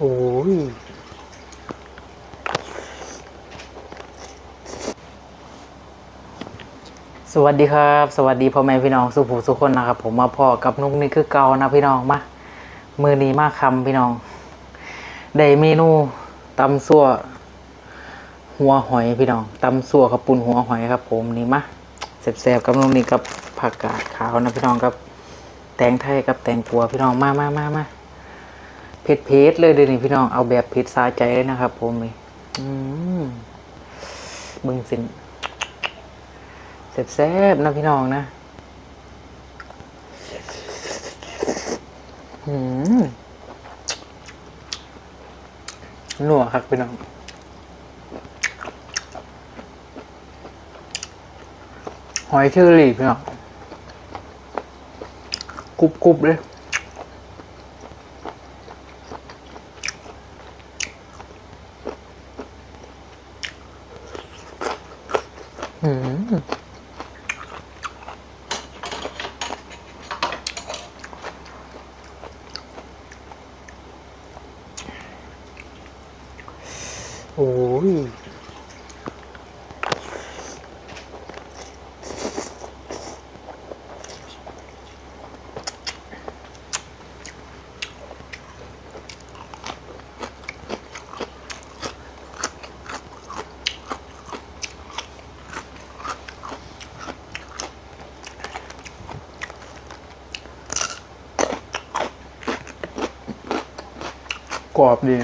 โอ้ยสวัสดีครับ สวัสดีพ่อแม่พี่น้องสุภูสุคนนะครับผมมาพ่อกับนุกนี่คือเก่านะพี่น้องมามือนี้มากคำพี่น้องได้เมนูตำซั่วหัวหอยพี่น้องตำซั่วกับปุ่นหัวหอยครับ ผมนี่มาแซ่บๆกับนุกนี่กับผักกาดขาวนะพี่น้องกับแตงไทยกับแตงกัวพี่น้องมามามามา เผ็ดเผ็ดๆเลยเดี๋ยวนี้พี่น้องเอาแบบเผ็ดสาใจเลยนะครับ ผมนี่อืมเบึงสินแซ่บๆนะพี่น้องนะหนัวครับพี่น้องหอยเชอรี่พี่น้องกรุบกรุบๆเลย อืม โอ้ย กรอบดี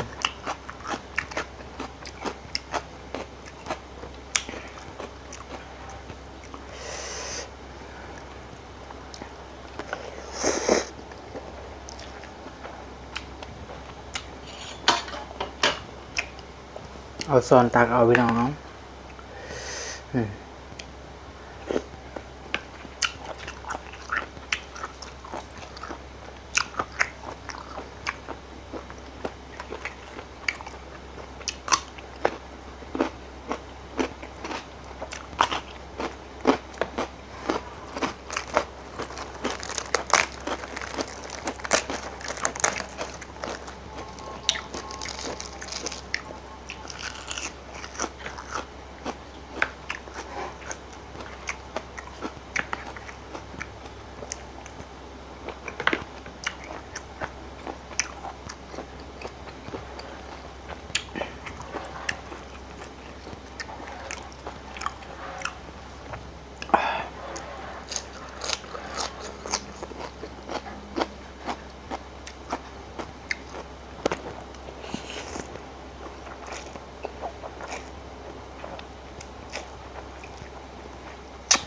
เอาซอนตักเอาพี่น้องเนาะ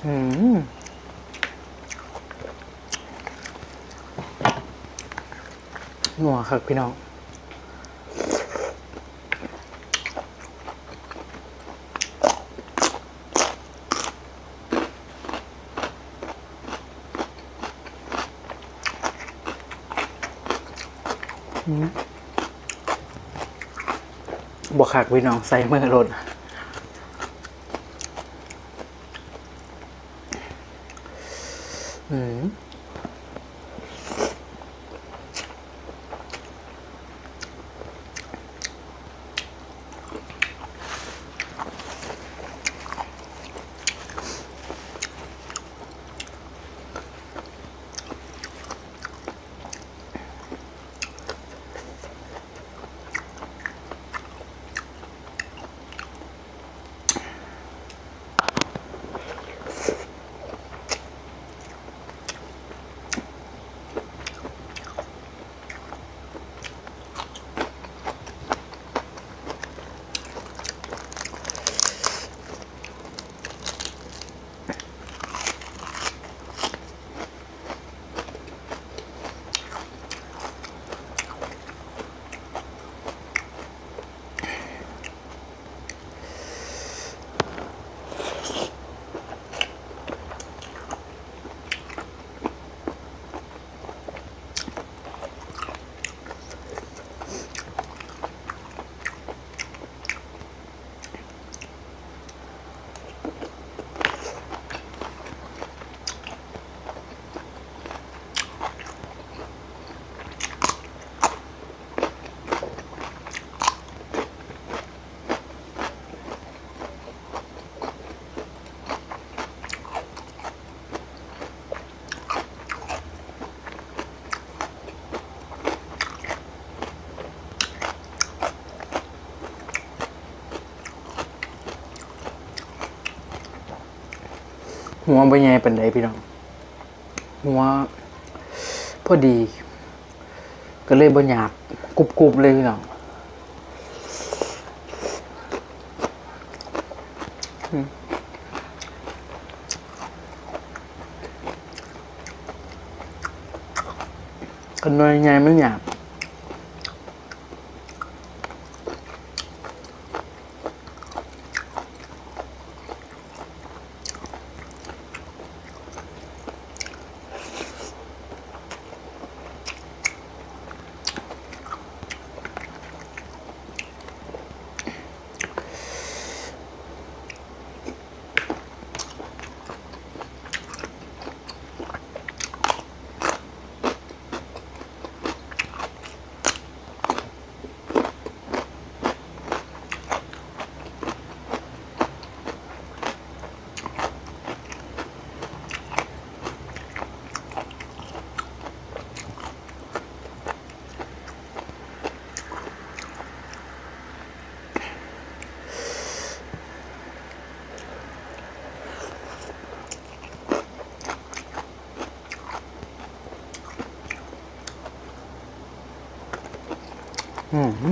อืมนัวครับพี่น้องบวกขากพี่น้องใส่มือรถ อื หัวใบใหญ่เป็นไดพี่น้อง หัวพอดี ก็เลยบ่อยากกรุบๆเลยพี่น้องกันหน่อยใหญ่ไม่หยาบ อื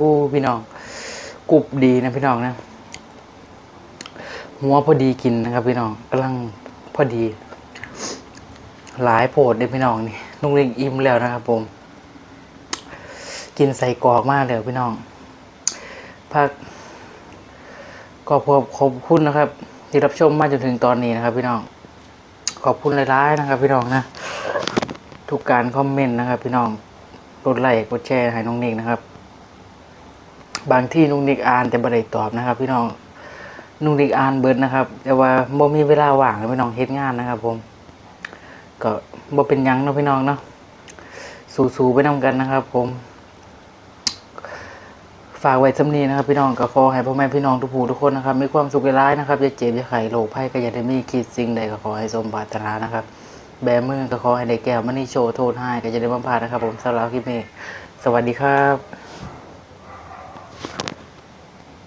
โอ้พี่น้องกรุบดีนะพี่น้องนะ หัวพอดีกินนะครับ พี่น้องกำลังพอดี หลายโพดเลยพี่น้องนี่ลุงเล็กอิ่มแล้วนะครับ ผม กินใส่กรอกมากเลยพี่น้องพักก็ขอบขอบคุณนะครับ ที่รับชมมาจนถึงตอนนี้นะครับ พี่น้อง ขอบคุณหลายๆนะครับ พี่น้องนะทุกการคอมเมนต์นะครับ พี่น้องกดไลค์กดแชร์ให้น้องเน็กนะครับ บางที่นุงนิกอ่านแต่บ่ได้ตอบนะครับ พี่น้องนุงนิกอ่านเบิดนะครับ แต่ว่าบ่มีเวลาว่างพี่น้องเฮ็ดงานนะครับ ผม ก็บ่เป็นยังเนาะพี่น้องเนาะสู้ๆไปนํกันนะครับ ผม ฝากไว้สำนีนะครับ พี่น้องก็ขอให้พ่อแม่พี่น้องทุกผู้ทุกคนนะครับมีความสุขหลายนะครับอย่าเจ็บอย่าไข้โรคภัยก็อย่าได้มีคิดสิ่งใดก็ขอให้สมปรารถนานะครับแบมือก็ขอให้ได้แก้วมณีโชว์โทษให้ก็จะได้บำพานะครับ ผมสำหรับคลิปนี้สวัสดีครับ